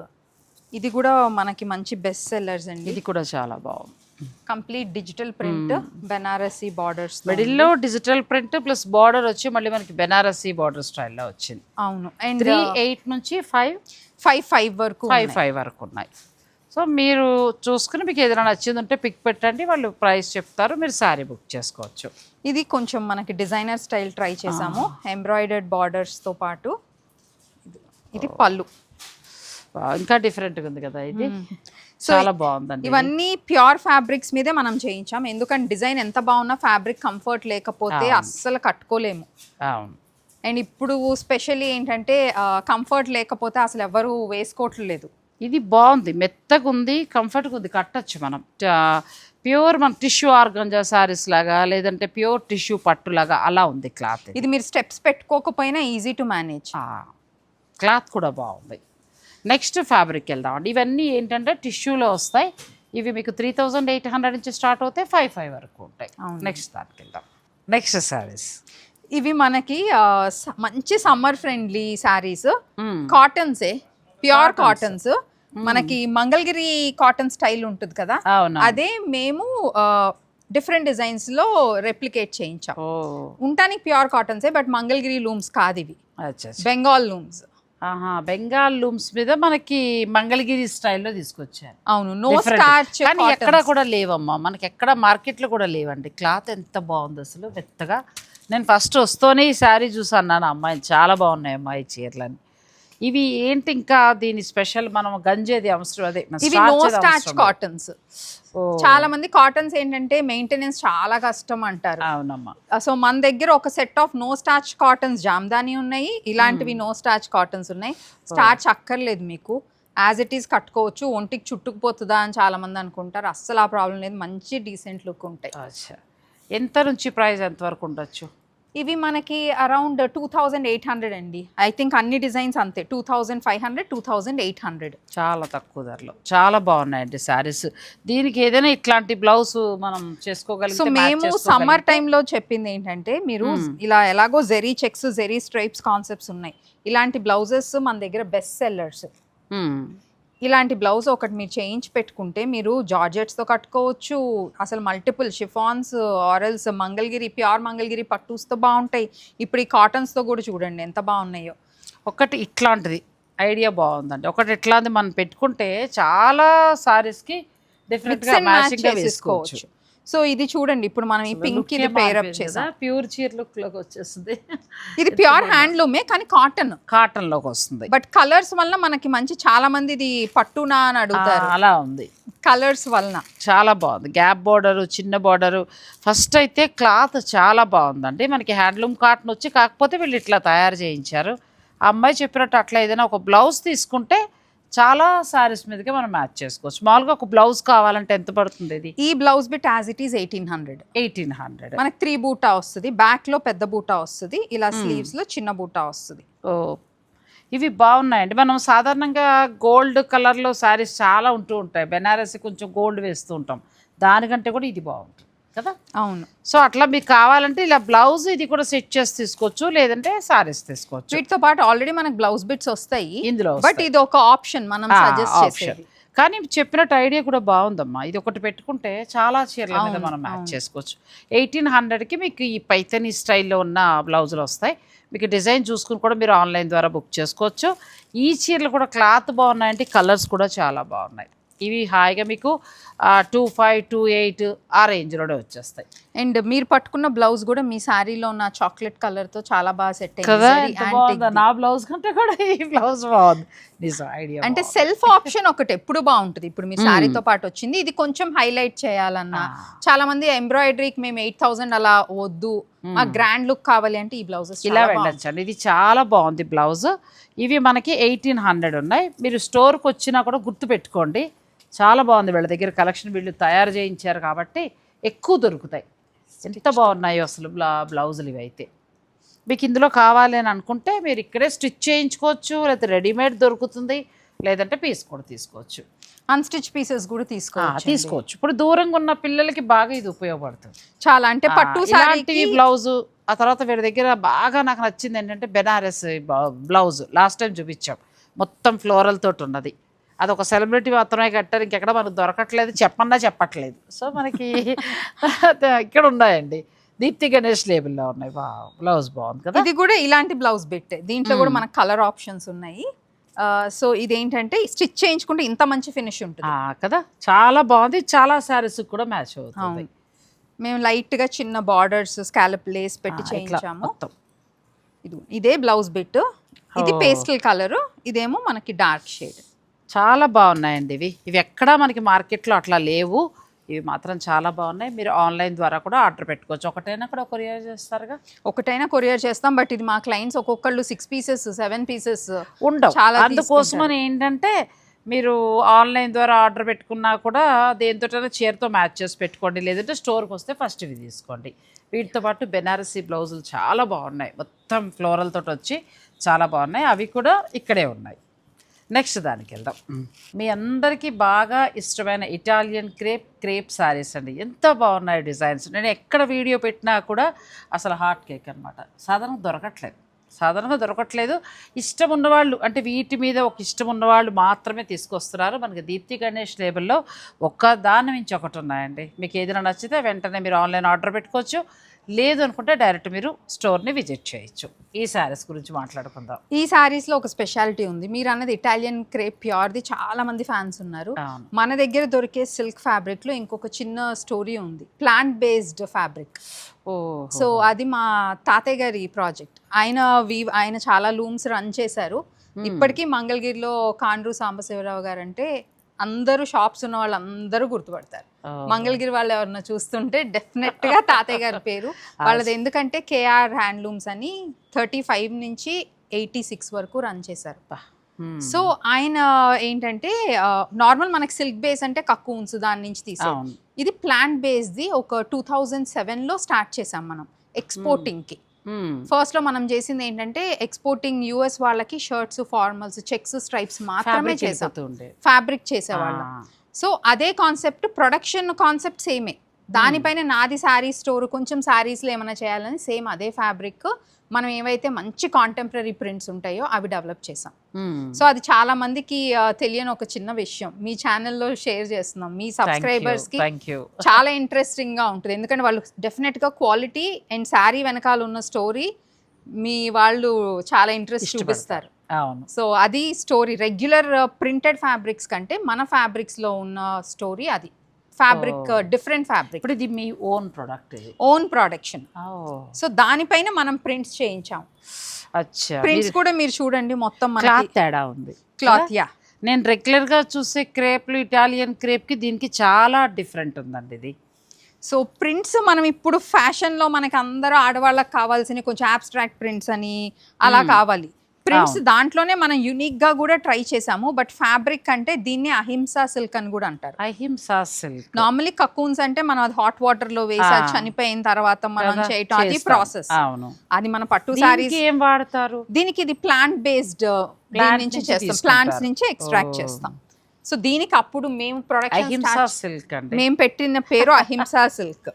ఇది కూడా మనకి మంచి బెస్ట్ సెల్లర్స్ అండి. ఇది కూడా చాలా బాగుంది. Complete digital print Banarasi borders మిడిల్లో డిజిటల్ ప్రింట్ ప్లస్ బార్డర్ వచ్చి మళ్ళీ మనకి బెనారసీ బార్డర్ స్టైల్లో వచ్చింది. అవును. అండ్ త్రీ ఎయిట్ నుంచి ఫైవ్? ఫైవ్ ఫైవ్ వరకు ఫైవ్ ఫైవ్ వరకు ఉన్నాయి. సో మీరు చూసుకుని మీకు ఏదైనా నచ్చింది ఉంటే పిక్ పెట్టండి. వాళ్ళు ప్రైస్ చెప్తారు. మీరు శారీ బుక్ చేసుకోవచ్చు. ఇది కొంచెం మనకి డిజైనర్ స్టైల్ ట్రై చేసాము. ఎంబ్రాయిడర్డ్ బార్డర్స్తో పాటు ఇది- పళ్ళు. ఇంకా డిఫరెంట్గా ఉంది కదా ఇది. చాలా బాగుందండి. ఇవన్నీ ప్యూర్ ఫ్యాబ్రిక్స్ మీదే మనం చేయించాం. ఎందుకంటే డిజైన్ ఎంత బాగున్నా ఫ్యాబ్రిక్ కంఫర్ట్ లేకపోతే అస్సలు కట్టుకోలేము. అవును. అండ్ ఇప్పుడు స్పెషల్లీ ఏంటంటే కంఫర్ట్ లేకపోతే అసలు ఎవరు వేసుకోవట్లేదు. ఇది బాగుంది. మెత్తగా ఉంది కంఫర్ట్గా ఉంది. కట్టచ్చు మనం. ప్యూర్ మన టిష్యూ ఆర్గంజా శారీస్ లాగా లేదంటే ప్యూర్ టిష్యూ పట్టులాగా అలా ఉంది క్లాత్. ఇది మీరు స్టెప్స్ పెట్టుకోకపోయినా ఈజీ టు మేనేజ్. క్లాత్ కూడా బాగుంది. నెక్స్ట్ ఫ్యాబ్రిక్ వెళ్దామండి ఇవన్నీ ఏంటంటే టిష్యూలో వస్తాయి. ఇవి మీకు త్రీ థౌజండ్ ఎయిట్ హండ్రెడ్ నుంచి స్టార్ట్ అవుతాయి. ఫైవ్ ఫైవ్ వరకు ఉంటాయి. నెక్స్ట్ దానికి వెళ్దాం. నెక్స్ట్ శారీస్. ఇవి మనకి మంచి summer friendly saris. కాటన్సే. Pure cottons. మనకి మంగళగిరి కాటన్ స్టైల్ ఉంటుంది కదా? అదే మేము డిఫరెంట్ డిజైన్స్లో రెప్లికేట్ చేయించాం. ఉంటానికి ప్యూర్ కాటన్సే బట్ మంగళగిరి లూమ్స్ కాదు ఇవి. బెంగాల్ లూమ్స్. ఆహా బెంగాల్ లూమ్స్ మీద మనకి మంగళగిరి స్టైల్లో తీసుకొచ్చారు. అవును నో. స్టార్చ్ కానీ ఎక్కడ కూడా లేవమ్మా. మనకి ఎక్కడ మార్కెట్లో కూడా లేవండి. క్లాత్ ఎంత బాగుంది అసలు మెత్తగా. నేను ఫస్ట్ వస్తూనే ఈ శారీ చూసాను నాన్న. అమ్మాయి చాలా బాగున్నాయి అమ్మాయి చీరలని ఇవి ఏంటి ఇంకా దీని స్పెషల్ మనం గంజేది అవసరం అదే ఇవి నో లేదు. కాటన్స్. చాలా మంది కాటన్స్ ఏంటంటే మెయింటెనెన్స్ చాలా కష్టం అంటారు. అవునమ్మా. సో మన దగ్గర ఒక set of no starch cottons Jamdani ఉన్నాయి. ఇలాంటివి నో స్టార్చ్ కాటన్స్ ఉన్నాయి. స్టార్చ్ అక్కర్లేదు మీకు. యాజ్ ఇట్ ఈస్ కట్టుకోవచ్చు. ఒంటికి చుట్టుకుపోతుందా అని చాలా మంది అనుకుంటారు. అస్సలు ఆ ప్రాబ్లం లేదు. మంచి డీసెంట్ లుక్ ఉంటాయి. ఎంత నుంచి ప్రైస్ ఎంత వరకు ఉండొచ్చు? ఇవి మనకి around two thousand eight hundred అండి. ఐ థింక్ అన్ని డిజైన్స్ అంతే two thousand five hundred two thousand eight hundred. చాలా తక్కువ ధరలో. చాలా బాగున్నాయండి శారీస్. దీనికి ఏదైనా ఇట్లాంటి బ్లౌజ్ మనం సో చేసుకోగలిగితే match మేము సమ్మర్ టైంలో చెప్పింది ఏంటంటే మీరు ఇలా ఎలాగో zari checks zari stripes concepts ఉన్నాయి. ఇలాంటి బ్లౌజెస్ మన దగ్గర బెస్ట్ సెల్లర్స్. ఇలాంటి బ్లౌజ్ ఒకటి మీరు చేయించి పెట్టుకుంటే మీరు జార్జెట్స్తో కట్టుకోవచ్చు. అసలు మల్టిపుల్ షిఫాన్స్ ఆరల్స్ మంగళగిరి ప్యూర్ మంగళగిరి పట్టూస్తో బాగుంటాయి. ఇప్పుడు ఈ కాటన్స్తో కూడా చూడండి ఎంత బాగున్నాయో. ఒకటి ఇట్లాంటిది. ఐడియా బాగుందండి. ఒకటి ఇట్లాంటిది మనం పెట్టుకుంటే చాలా సారీస్కి డిఫరెంట్గా మ్యాచింగ్గా వేసుకోవచ్చు. సో ఇది చూడండి ఇప్పుడు మనం ఈ పింక్ ఇది పేరప్ చేసాం ప్యూర్ చీర లుక్లోకి వచ్చేస్తుంది. ఇది ప్యూర్ హ్యాండ్లూమే కానీ కాటన్ కాటన్లోకి వస్తుంది. బట్ కలర్స్ వల్ల మనకి మంచి చాలా మంది ఇది పట్టునా అని అడుగుతారు. అలా ఉంది. కలర్స్ వలన. చాలా బాగుంది. గ్యాప్ బార్డరు చిన్న బార్డరు ఫస్ట్ అయితే క్లాత్ చాలా బాగుందండి. మనకి హ్యాండ్లూమ్ కాటన్ వచ్చి కాకపోతే వీళ్ళు ఇట్లా తయారు చేయించారు. ఆ అమ్మాయి చెప్పినట్టు అట్లా ఏదైనా ఒక బ్లౌజ్ తీసుకుంటే చాలా సారీస్ మీదకి మనం మ్యాచ్ చేసుకోవచ్చు. మామూలుగా ఒక బ్లౌజ్ కావాలంటే ఎంత పడుతుంది ఇది? ఈ blouse bit as it is eighteen hundred eighteen hundred మనకి త్రీ బూటా వస్తుంది బ్యాక్లో పెద్ద బూటా వస్తుంది ఇలా స్లీవ్స్లో చిన్న బూటా వస్తుంది. ఓ ఇవి బాగున్నాయండి. మనం సాధారణంగా గోల్డ్ కలర్లో శారీస్ చాలా ఉంటూ ఉంటాయి. బెనారసి కొంచెం గోల్డ్ వేస్తూ ఉంటాం. దానికంటే కూడా ఇది బాగుంటుంది. కదా? అవును. సో అట్లా మీకు కావాలంటే ఇలా బ్లౌజ్ ఇది కూడా సెట్ చేసి తీసుకోవచ్చు లేదంటే సారీస్ తీసుకోవచ్చు. వీటితో పాటు ఆల్రెడీ మనకి బ్లౌజ్ బిట్స్ వస్తాయి. ఇందులో బట్ ఇది ఒక ఆప్షన్ మనం సజెస్ట్ చేసేది. కానీ చెప్పినట్టు ఐడియా కూడా బాగుందమ్మా. ఇది ఒకటి పెట్టుకుంటే చాలా చీరల మీద మనం మ్యాచ్ చేసుకోవచ్చు. ఎయిటీన్ హండ్రెడ్కి మీకు ఈ పైతని స్టైల్లో ఉన్న బ్లౌజులు వస్తాయి. మీకు డిజైన్ చూసుకుని కూడా మీరు ఆన్లైన్ ద్వారా బుక్ చేసుకోవచ్చు. ఈ చీరలు కూడా క్లాత్ బాగున్నాయంటే కలర్స్ కూడా చాలా బాగున్నాయి. ఇవి హాయిగా మీకు టూ ఫైవ్ టూ ఎయిట్ ఆ రేంజ్లోనే వచ్చేస్తాయి. అండ్ మీరు పట్టుకున్న బ్లౌజ్ కూడా మీ శారీలో ఉన్న చాక్లెట్ కలర్తో చాలా బాగా సెట్ అయింది. నా బ్లౌజ్ కంటే కూడా ఈ బ్లౌజ్ బాగుంది. ఐడియా అంటే సెల్ఫ్ ఆప్షన్ ఒకటి ఎప్పుడు బాగుంటుంది. ఇప్పుడు మీ శారీతో పాటు వచ్చింది ఇది కొంచెం హైలైట్ చేయాలన్నా. చాలా మంది ఎంబ్రాయిడరీకి మేము ఎయిట్ థౌసండ్ అలా వద్దు. మా గ్రాండ్ లుక్ కావాలి అంటే ఈ బ్లౌజెస్ ఇలా వెళ్ళొచ్చండి ఇది చాలా బాగుంది బ్లౌజ్. ఇవి మనకి ఎయిటీన్ హండ్రెడ్ ఉన్నాయి. మీరు స్టోర్కి వచ్చినా కూడా గుర్తు పెట్టుకోండి. చాలా బాగుంది వీళ్ళ దగ్గర కలెక్షన్ వీళ్ళు తయారు చేయించారు కాబట్టి ఎక్కువ దొరుకుతాయి. ఎంత బాగున్నాయో అసలు బ్లా బ్లౌజులు ఇవి అయితే. మీకు ఇందులో కావాలి అని అనుకుంటే మీరు ఇక్కడే స్టిచ్ చేయించుకోవచ్చు లేకపోతే రెడీమేడ్ దొరుకుతుంది లేదంటే పీస్ కూడా తీసుకోవచ్చు. అన్స్టిచ్ పీసెస్ కూడా తీసుకోవచ్చు తీసుకోవచ్చు. ఇప్పుడు దూరంగా ఉన్న పిల్లలకి బాగా ఇది ఉపయోగపడుతుంది. చాలా అంటే పట్టు శారీ బ్లౌజ్ ఆ తర్వాత వీడి దగ్గర బాగా నాకు నచ్చింది ఏంటంటే బెనారస్ బ్లౌజ్. లాస్ట్ టైం చూపించాం. మొత్తం ఫ్లోరల్ తోటి ఉన్నది. అది ఒక సెలబ్రిటీ మాత్రమే కట్టారు. ఇంకెక్కడ మనకు దొరకట్లేదు. చెప్పన్నా చెప్పట్లేదు. సో మనకి *laughs* ఇక్కడ ఉన్నాయండి. దీప్తి గణేష్ లేబుల్లో ఉన్నాయి. బా బ్లౌజ్ బాగుంది కదా? ఇది కూడా ఇలాంటి బ్లౌజ్ బిట్ దీంట్లో కూడా. మనకు కలర్ ఆప్షన్స్ ఉన్నాయి. సో ఇదేంటంటే స్టిచ్ చేయించుకుంటే ఇంత మంచి ఫినిష్ ఉంటుంది. ఆ, కదా? చాలా బాగుంది. చాలా శారీస్ కూడా మ్యాచ్ అవుతుంది. మేము లైట్గా చిన్న బార్డర్స్ స్కాలప్ లేస్ పెట్టి చేయించాము. మొత్తం. ఇది ఇదే బ్లౌజ్ బిట్ ఇది. Pastel colour. ఇదేమో మనకి డార్క్ షేడ్. చాలా బాగున్నాయండి ఇవి. ఇవి ఎక్కడా మనకి మార్కెట్లో అట్లా లేవు. ఇవి మాత్రం చాలా బాగున్నాయి. మీరు ఆన్లైన్ ద్వారా కూడా ఆర్డర్ పెట్టుకోవచ్చు. ఒకటైనా కూడా కొరియర్ చేస్తారుగా? ఒకటైనా కొరియర్ చేస్తాం. బట్ ఇది మా క్లయింట్స్ ఒక్కొక్కళ్ళు సిక్స్ పీసెస్ సెవెన్ పీసెస్ ఉండవు. చాలా అందుకోసమని ఏంటంటే మీరు ఆన్లైన్ ద్వారా ఆర్డర్ పెట్టుకున్నా కూడా దేనితోటైనా చీరతో మ్యాచ్ చేసి పెట్టుకోండి. లేదంటే స్టోర్కి వస్తే ఫస్ట్ ఇవి తీసుకోండి. వీటితో పాటు బెనారసీ బ్లౌజులు చాలా బాగున్నాయి. మొత్తం ఫ్లోరల్ తోటి వచ్చి చాలా బాగున్నాయి. అవి కూడా ఇక్కడే ఉన్నాయి. నెక్స్ట్ దానికి వెళ్దాం. మీ అందరికీ బాగా ఇష్టమైన ఇటాలియన్ క్రేప్ క్రేప్ శారీస్ అండి. ఎంత బాగున్నాయి డిజైన్స్. నేను ఎక్కడ వీడియో పెట్టినా కూడా అసలు హాట్ కేక్ అనమాట సాధారణంగా దొరకట్లేదు. సాధారణంగా దొరకట్లేదు. ఇష్టం ఉన్నవాళ్ళు అంటే వీటి మీద ఒక ఇష్టం ఉన్నవాళ్ళు మాత్రమే తీసుకొస్తున్నారు. మనకి దీప్తి గణేష్ లేబుల్లో ఒక్క దాని నుంచి ఒకటి ఉన్నాయండి. మీకు ఏదైనా నచ్చితే వెంటనే మీరు ఆన్లైన్ ఆర్డర్ పెట్టుకోవచ్చు. లేదు అనుకుంటే డైరెక్ట్ మీరు స్టోర్ని విజిట్ చేయొచ్చు. ఈ శారీస్ గురించి మాట్లాడుకుందాం. ఈ సారీస్లో ఒక స్పెషాలిటీ ఉంది. మీరు అన్నది ఇటాలియన్ క్రేప్ ప్యూర్ది చాలా మంది ఫ్యాన్స్ ఉన్నారు. మన దగ్గర దొరికే సిల్క్ ఫ్యాబ్రిక్లో ఇంకొక చిన్న స్టోరీ ఉంది. Plant based fabric. ఓ సో అది మా తాతయ్య గారి ప్రాజెక్ట్. ఆయన వీ ఆయన చాలా లూమ్స్ రన్ చేశారు. ఇప్పటికీ మంగళగిరిలో కాండ్రు సాంబశివరావు గారు అంటే అందరూ షాప్స్ ఉన్న వాళ్ళు అందరూ గుర్తుపడతారు. మంగళగిరి వాళ్ళు ఎవరన్నా చూస్తుంటే డెఫినెట్గా తాతయ్య గారి పేరు. *laughs* వాళ్ళది ఎందుకంటే కేఆర్ హ్యాండ్లూమ్స్ అని థర్టీ ఫైవ్ నుంచి ఎయిటీ సిక్స్ వరకు రన్ చేశారు. సో ఆయన ఏంటంటే నార్మల్ మనకి సిల్క్ బేస్ అంటే కక్కున్స్ దాని నుంచి తీసాం. ఇది ప్లాంట్ బేస్ది ఒక టూ థౌజండ్ సెవెన్లో స్టార్ట్ చేసాం మనం ఎక్స్పోర్టింగ్కి మ్మ్. ఫస్ట్లో మనం చేసింది ఏంటంటే ఎక్స్పోర్టింగ్ యూఎస్ వాళ్ళకి షర్ట్స్ ఫార్మల్స్ చెక్స్ స్ట్రైప్స్ మాత్రమే చేసాం. ఫ్యాబ్రిక్ చేసేవాళ్ళం. సో అదే కాన్సెప్ట్ ప్రొడక్షన్ కాన్సెప్ట్ సేమే దానిపైన నాది శారీ స్టోర్ కొంచెం శారీస్లో ఏమైనా చేయాలని సేమ్ అదే ఫ్యాబ్రిక్ మనం ఏవైతే మంచి కాంటెంపరీ ప్రింట్స్ ఉంటాయో అవి డెవలప్ చేసాం. సో అది చాలా మందికి తెలియని ఒక చిన్న విషయం. మీ ఛానల్లో షేర్ చేస్తున్నాం. మీ సబ్స్క్రైబర్స్కి. *laughs* చాలా ఇంట్రెస్టింగ్గా ఉంటుంది. ఎందుకంటే వాళ్ళు డెఫినెట్గా క్వాలిటీ అండ్ శారీ వెనకాల ఉన్న స్టోరీ మీ వాళ్ళు చాలా ఇంట్రెస్ట్. చూపిస్తారు. సో అది స్టోరీ రెగ్యులర్ ప్రింటెడ్ ఫ్యాబ్రిక్స్ కంటే మన ఫ్యాబ్రిక్స్లో ఉన్న స్టోరీ అది. ఫ్యాబ్రిక్. డిఫరెంట్ ఫ్యాబ్రిక్ ఇప్పుడు ఇది మీ own product own production so దానిపైన మనం ప్రింట్స్ చేయించాం. అచ్చా. ప్రింట్స్ కూడా మీరు చూడండి మొత్తం క్లాత్ మనకి తేడా ఉంది. క్లాత్ యా నేను రెగ్యులర్గా చూసే క్రేప్లు ఇటాలియన్ క్రేప్కి దీనికి చాలా డిఫరెంట్ ఉందండి ఇది. సో ప్రింట్స్ మనం ఇప్పుడు ఫ్యాషన్లో మనకి అందరూ ఆడవాళ్ళకి కావాల్సిన కొంచెం అబ్స్ట్రాక్ట్ ప్రింట్స్ అని అలా కావాలి. ప్రింట్స్ దాంట్లోనే మనం యునిక్గా కూడా ట్రై చేసాము బట్ ఫ్యాబ్రిక్ అంటే దీన్ని అహింసా సిల్క్ అని కూడా అంటారు. అహింసా సిల్క్ నార్మలీ కకూన్స్ అంటే మనం అది హాట్ వాటర్లో వేసి అది. చనిపోయిన తర్వాత మనం చేయటం అది. ప్రాసెస్ అవును. అది మన పట్టు దీనికి సారీస్ ఏం వాడతారు? దీనికి ఇది ప్లాంట్ బేస్డ్ Plant నుంచి చేస్తాం. ప్లాంట్స్ నుంచి ఎక్స్ట్రాక్ట్. చేస్తాం. సో దీనికి అప్పుడు మేము అహింసా సిల్క్ మేము పెట్టిన పేరు అహింసా సిల్క్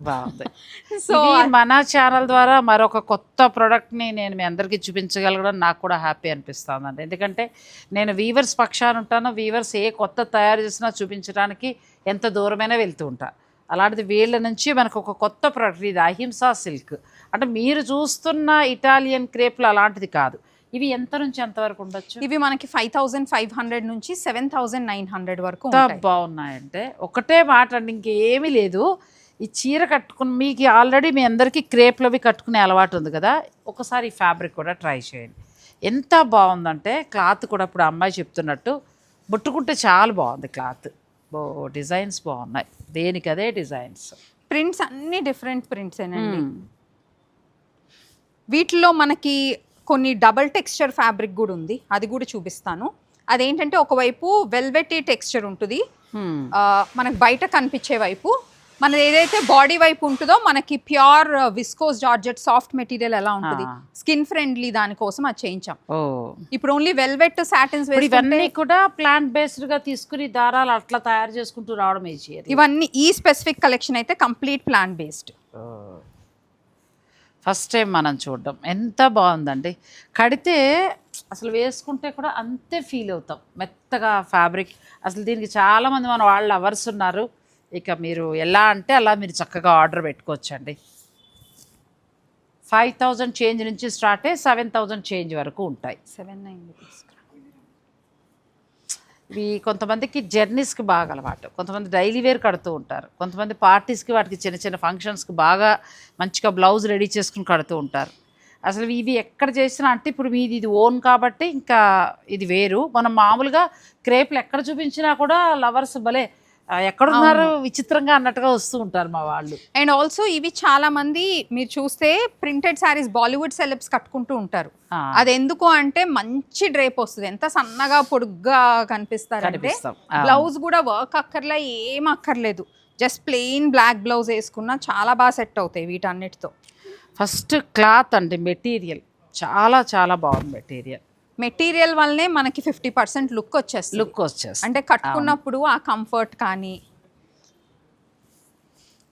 బాగుంది. *laughs* సో మన ఛానల్ ద్వారా మరొక కొత్త ప్రోడక్ట్ని నేను మీ అందరికీ చూపించగలగడం నాకు కూడా హ్యాపీ అనిపిస్తుందండి. ఎందుకంటే నేను వీవర్స్ పక్షాన ఉంటాను వీవర్స్ ఏ కొత్త తయారు చేసినా చూపించడానికి ఎంత దూరమైనా వెళ్తూ ఉంటా. అలాంటిది వీళ్ళ నుంచి మనకు ఒక కొత్త ప్రోడక్ట్ ఇది అహింసా సిల్క్. అంటే మీరు చూస్తున్న ఇటాలియన్ క్రేప్లు అలాంటిది కాదు. ఇవి ఎంత నుంచి ఎంత వరకు ఉండొచ్చు? ఇవి మనకి ఫైవ్ థౌసండ్ ఫైవ్ హండ్రెడ్ నుంచి సెవెన్ థౌసండ్ నైన్ హండ్రెడ్ వరకు బాగున్నాయంటే ఒకటే మాట అండి ఇంకేమీ లేదు. ఈ చీర కట్టుకుని మీకు ఆల్రెడీ మీ అందరికీ క్రేప్లవి కట్టుకునే అలవాటు ఉంది కదా ఒకసారి ఈ ఫ్యాబ్రిక్ కూడా ట్రై చేయండి. ఎంత బాగుందంటే క్లాత్ కూడా ఇప్పుడు అమ్మాయి చెప్తున్నట్టు ముట్టుకుంటే చాలా బాగుంది క్లాత్. బో డిజైన్స్ బాగున్నాయి. దేనికి అదే డిజైన్స్. ప్రింట్స్ అన్ని డిఫరెంట్ ప్రింట్స్ ఏనండి. వీటిలో మనకి కొన్ని డబల్ టెక్స్చర్ ఫ్యాబ్రిక్ కూడా ఉంది అది కూడా చూపిస్తాను. అదేంటంటే ఒకవైపు వెల్వెటీ టెక్స్చర్ ఉంటుంది. మనకు బయట కనిపించే వైపు మనది ఏదైతే బాడీ వైపు ఉంటుందో మనకి pure viscose georgette soft material ఎలా ఉంటుంది. స్కిన్ ఫ్రెండ్లీ దానికోసం అది చేయించాం. ఇప్పుడు ఓన్లీ వెల్వెట్ సాటిన్స్ ఇవన్నీ కూడా ప్లాంట్ బేస్డ్గా తీసుకుని దారాలు అట్లా తయారు చేసుకుంటూ రావడం ఇవన్నీ ఈ స్పెసిఫిక్ కలెక్షన్ అయితే complete plan based first time మనం చూడడం. ఎంత బాగుందండి. కడితే అసలు వేసుకుంటే కూడా అంతే ఫీల్ అవుతాం. మెత్తగా ఫ్యాబ్రిక్ అసలు దీనికి చాలామంది మన వాళ్ళు అవర్స్ ఉన్నారు. ఇక మీరు ఎలా అంటే అలా మీరు చక్కగా ఆర్డర్ పెట్టుకోవచ్చండి. ఫైవ్ థౌజండ్ చేంజ్ నుంచి స్టార్ట్ అయ్యి సెవెన్ థౌజండ్ చేంజ్ వరకు ఉంటాయి. సెవెన్ నైన్ ఇవి కొంతమందికి జర్నీస్కి బాగా అలవాటు. కొంతమంది డైలీ వేర్ కడుతూ ఉంటారు. కొంతమంది పార్టీస్కి వాటికి చిన్న చిన్న ఫంక్షన్స్కి బాగా మంచిగా బ్లౌజ్ రెడీ చేసుకుని కడుతూ ఉంటారు. అసలు ఇవి ఎక్కడ చేసినా అంటే ఇప్పుడు మీది ఇది ఓన్ కాబట్టి ఇంకా ఇది వేరు. మనం మామూలుగా క్రేప్లు ఎక్కడ చూపించినా కూడా లవర్స్ భలే ఎక్కడున్నారు? విచిత్రంగా అన్నట్టుగా వస్తూ ఉంటారు మా వాళ్ళు. అండ్ ఆల్సో ఇవి చాలా మంది మీరు చూస్తే ప్రింటెడ్ శారీస్ బాలీవుడ్ సెలబ్స్ కట్టుకుంటూ ఉంటారు. అది ఎందుకు అంటే మంచి డ్రేప్ వస్తుంది. ఎంత సన్నగా పొడుగ్గా కనిపిస్తారంటే బ్లౌజ్ కూడా వర్క్ అక్కర్లే ఏం అక్కర్లేదు. జస్ట్ ప్లెయిన్ బ్లాక్ బ్లౌజ్ వేసుకున్నా చాలా బాగా సెట్ అవుతాయి వీటన్నిటితో. ఫస్ట్ క్లాత్ అండి మెటీరియల్. చాలా చాలా బాగుంది మెటీరియల్. మెటీరియల్ వల్లనే మనకి ఫిఫ్టీ పర్సెంట్ లుక్ వచ్చేస్తుంది. లుక్ వచ్చేస్తుంది. అంటే కట్టుకున్నప్పుడు ఆ కంఫర్ట్ కానీ.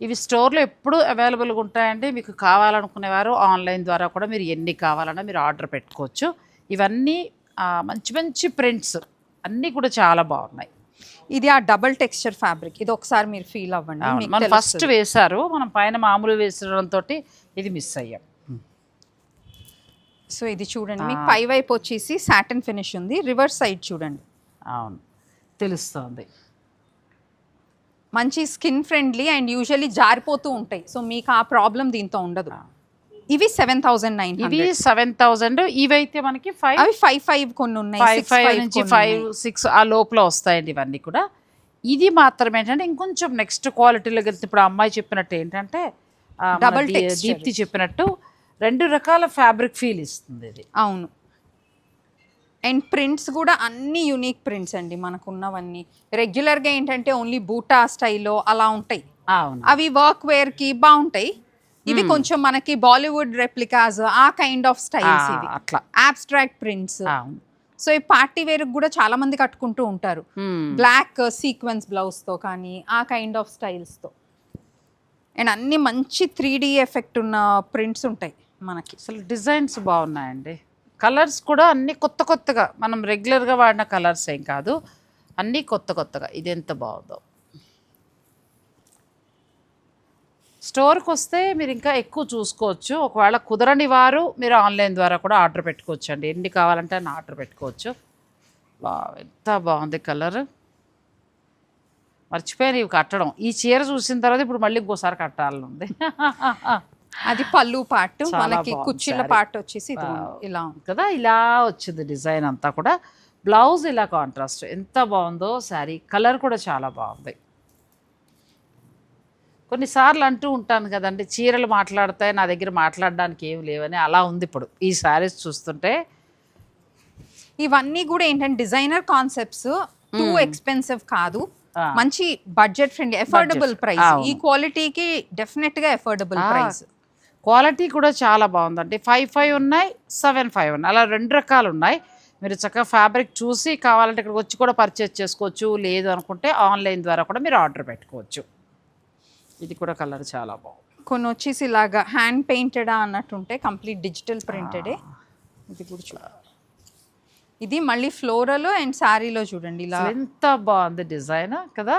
ఇవి స్టోర్లో ఎప్పుడు అవైలబుల్గా ఉంటాయండి. మీకు కావాలనుకునేవారు ఆన్లైన్ ద్వారా కూడా మీరు ఎన్ని కావాలన్నా మీరు ఆర్డర్ పెట్టుకోవచ్చు. ఇవన్నీ మంచి మంచి ప్రింట్స్ అన్నీ కూడా చాలా బాగున్నాయి. ఇది ఆ డబుల్ టెక్స్చర్ ఫ్యాబ్రిక్. ఇది ఒకసారి మీరు ఫీల్ అవ్వండి. మనం ఫస్ట్. వేశారు. మనం పైన మామూలు వేసడంతో ఇది మిస్ అయ్యాం. సో ఇది చూడండి మీకు పై వైపు వచ్చేసి సాటన్ ఫినిష్ ఉంది రివర్స్ సైడ్ చూడండి. అవును తెలుస్తోంది. మంచి స్కిన్ ఫ్రెండ్లీ అండ్ యూజువల్లీ జారిపోతూ ఉంటాయి సో మీకు ఆ ప్రాబ్లం దీంతో ఉండదు. ఇవి సెవెన్ థౌసండ్ నైన్ ఇవి సెవెన్ థౌజండ్ ఇవైతే మనకి ఫైవ్ అవి ఫైవ్ ఫైవ్ కొన్ని ఉన్నాయి ఫైవ్ ఫైవ్ నుంచి ఫైవ్. సిక్స్ ఆ లోపల వస్తాయండి ఇవన్నీ కూడా. ఇది మాత్రం ఏంటంటే ఇంకొంచెం నెక్స్ట్ క్వాలిటీలోకి వెళ్తే ఇప్పుడు అమ్మాయి చెప్పినట్టు ఏంటంటే texture. దీప్తి చెప్పినట్టు రెండు రకాల ఫ్యాబ్రిక్ ఫీల్ ఇస్తుంది ఇది. అవును. అండ్ ప్రింట్స్ కూడా అన్ని యూనిక్ ప్రింట్స్ అండి మనకు ఉన్నవన్నీ రెగ్యులర్గా ఏంటంటే ఓన్లీ బూటా స్టైల్లో అలా ఉంటాయి. అవును. అవి వర్క్ వేర్కి బాగుంటాయి. ఇవి కొంచెం మనకి బాలీవుడ్ రెప్లికాస్ ఆ కైండ్ ఆఫ్ స్టైల్స్ ఇవి. అట్లా. ఆబ్స్ట్రాక్ట్ ప్రింట్స్ అవును. సో ఈ పార్టీ వేర్ కూడా చాలా మంది కట్టుకుంటూ ఉంటారు. Hmm. బ్లాక్ సీక్వెన్స్ బ్లౌజ్తో కానీ ఆ కైండ్ ఆఫ్ స్టైల్స్తో అండ్ అన్ని మంచి త్రీ డి ఎఫెక్ట్ ఉన్న ప్రింట్స్ ఉంటాయి. మనకి. అసలు డిజైన్స్ బాగున్నాయండి. కలర్స్ కూడా అన్ని కొత్త కొత్తగా మనం రెగ్యులర్గా వాడిన కలర్స్ ఏం కాదు. అన్నీ కొత్త కొత్తగా. ఇది ఎంత బాగుందో. స్టోర్కి వస్తే మీరు ఇంకా ఎక్కువ చూసుకోవచ్చు. ఒకవేళ కుదరని వారు మీరు ఆన్లైన్ ద్వారా కూడా ఆర్డర్ పెట్టుకోవచ్చు అండి ఎన్ని కావాలంటే అని ఆర్డర్ పెట్టుకోవచ్చు. బా ఎంత బాగుంది కలర్. మర్చిపోయాను ఇవి కట్టడం. ఈ చీర చూసిన తర్వాత ఇప్పుడు మళ్ళీ ఇంకోసారి కట్టాలనుంది *laughs* అది పళ్ళు పార్ట్ మనకి saree. పార్ట్ వచ్చేసి. ఇలా ఉంది కదా ఇలా వచ్చింది డిజైన్ అంతా కూడా. బ్లౌజ్ ఇలా కాంట్రాస్ట్ ఎంత బాగుందో శారీ. కలర్ కూడా చాలా బాగుంది. కొన్నిసార్లు అంటూ ఉంటాను కదండి చీరలు మాట్లాడతాయి నా దగ్గర మాట్లాడడానికి ఏం లేవని. అలా ఉంది ఇప్పుడు. ఈ శారీస్ చూస్తుంటే ఇవన్నీ కూడా ఏంటంటే డిజైనర్ కాన్సెప్ట్స్ టూ ఎక్స్పెన్సివ్ కాదు. మంచి బడ్జెట్ ఫ్రెండ్లీ ఎఫోర్డబుల్ ప్రైస్. ఈ క్వాలిటీకి డెఫినెట్గా ఎఫోర్డబుల్ ప్రైస్ క్వాలిటీ కూడా చాలా బాగుందండి. ఫైవ్ ఫైవ్ ఉన్నాయి సెవెన్ ఫైవ్ ఉన్నాయి. అలా రెండు రకాలు ఉన్నాయి. మీరు చక్కగా ఫ్యాబ్రిక్ చూసి కావాలంటే ఇక్కడికి వచ్చి కూడా పర్చేస్ చేసుకోవచ్చు. లేదు అనుకుంటే ఆన్లైన్ ద్వారా కూడా మీరు ఆర్డర్ పెట్టుకోవచ్చు. ఇది కూడా కలర్ చాలా బాగుంది. కొన్ని వచ్చేసి ఇలాగా హ్యాండ్ పెయింటెడ్ అన్నట్టుంటే కంప్లీట్ డిజిటల్ ప్రింటెడే. ఇది కూడా చూ ఇది మళ్ళీ ఫ్లోరల్ అండ్ శారీలో చూడండి ఇలా. ఎంత బాగుంది డిజైన్ కదా.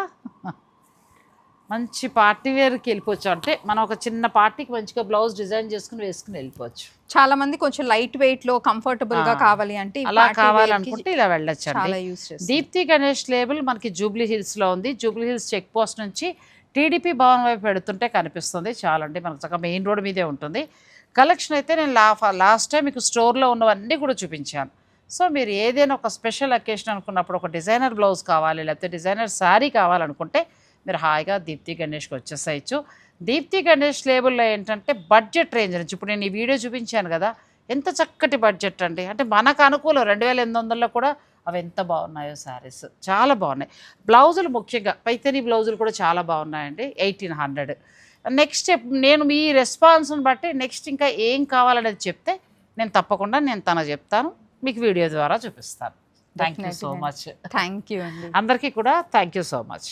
మంచి పార్టీ వేర్కి వెళ్ళిపోవచ్చు. అంటే మనం ఒక చిన్న పార్టీకి మంచిగా బ్లౌజ్ డిజైన్ చేసుకుని వేసుకుని వెళ్ళిపోవచ్చు. చాలా మంది కొంచెం లైట్ వెయిట్లో కంఫర్టబుల్గా. కావాలి అంటే అలా కావాలనుకుంటే ఇలా చాలా చేస్తారు. దీప్తి గణేష్ లేబుల్ మనకి జూబ్లీ హిల్స్లో ఉంది. జూబ్లీ హిల్స్ చెక్ పోస్ట్ నుంచి టీడీపీ భవన్ వైపు పెడుతుంటే కనిపిస్తుంది. చాలండి మనకు చక్కగా మెయిన్ రోడ్ మీదే ఉంటుంది. కలెక్షన్ అయితే నేను లా లాస్ట్ టైం మీకు స్టోర్లో ఉన్నవన్నీ కూడా చూపించాను. సో మీరు ఏదైనా ఒక స్పెషల్ అకేషన్ అనుకున్నప్పుడు ఒక డిజైనర్ బ్లౌజ్ కావాలి లేకపోతే డిజైనర్ శారీ కావాలనుకుంటే మీరు హాయిగా దీప్తి గణేష్కి వచ్చేసేయచ్చు. దీప్తి గణేష్ లేబుల్లో ఏంటంటే బడ్జెట్ రేంజ్ నుంచి ఇప్పుడు నేను ఈ వీడియో చూపించాను కదా ఎంత చక్కటి బడ్జెట్ అండి. అంటే మనకు అనుకూలం రెండు వేల ఎనిమిది వందల్లో కూడా అవి ఎంత బాగున్నాయో శారీస్. చాలా బాగున్నాయి. బ్లౌజులు ముఖ్యంగా పైతని బ్లౌజులు కూడా చాలా బాగున్నాయండి ఎయిటీన్ హండ్రెడ్. నెక్స్ట్ నేను మీ రెస్పాన్స్ని బట్టి నెక్స్ట్ ఇంకా ఏం కావాలనేది చెప్తే నేను తప్పకుండా నేను తనకు చెప్తాను మీకు వీడియో ద్వారా చూపిస్తాను. Thank you so. Much. Thank you అందరికీ కూడా థ్యాంక్ యూ సో మచ్.